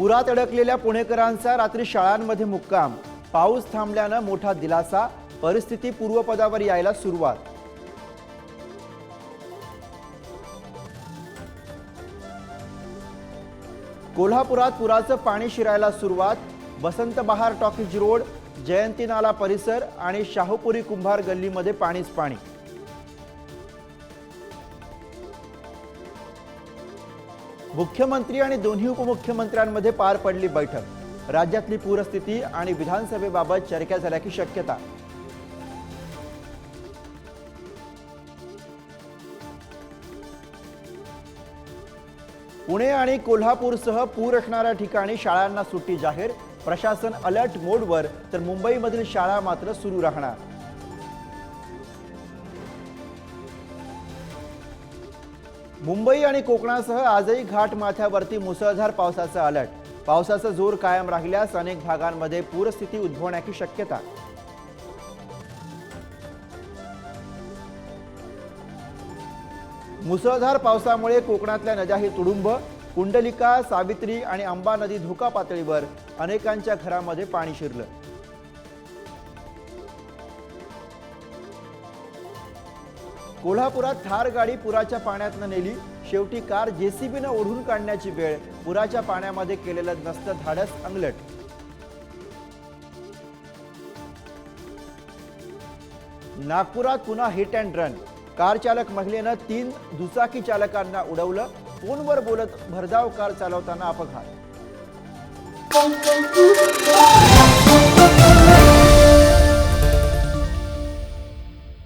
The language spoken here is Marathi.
पुरात अडकलेल्या पुणेकरांचा रात्री शाळांमध्ये मुक्काम. पाऊस थांबल्यानं मोठा दिलासा परिस्थिती पूर्वपदावर यायला सुरुवात. कोल्हापुरात पुराचं पाणी शिरायला सुरुवात वसंत बहार टॉकीज रोड जयंती नाला परिसर आणि शाहूपुरी कुंभार गल्लीमध्ये पाणीच पाणी. मुख्यमंत्री आणि दोन्ही उपमुख्यमंत्र्यांमध्ये पार पडली बैठक. राज्यातली पूरस्थिती आणि विधानसभेबाबत चर्चा झाल्याची शक्यता. पुणे आणि कोल्हापूरसह पूर असणाऱ्या ठिकाणी शाळांना सुट्टी जाहीर. प्रशासन अलर्ट मोडवर तर मुंबईमधील शाळा मात्र सुरू राहणार. मुंबई आणि कोकणासह आजही घाट माथ्यावरती मुसळधार पावसाचा अलर्ट. पावसाचा जोर कायम राहिल्यास अनेक भागांमध्ये पूरस्थिती उद्भवण्याची शक्यता. मुसळधार पावसामुळे कोकणातल्या नद्याही तुडुंब कुंडलिका सावित्री आणि अंबा नदी धोका पातळीवर अनेकांच्या घरामध्ये पाणी शिरलं. कोल्हापुरात थार गाडी पुराच्या पाण्यातनं नेली. शेवटी कार जेसीबीनं ओढून काढण्याची वेळ पुराच्या पाण्यामध्ये केलेलं नसतं धाडस अंगलट. नागपुरात पुन्हा हिट अँड रन कार चालक महिलेनं तीन दुचाकी चालकांना उडवलं. फोनवर बोलत भरधाव कार चालवताना अपघात.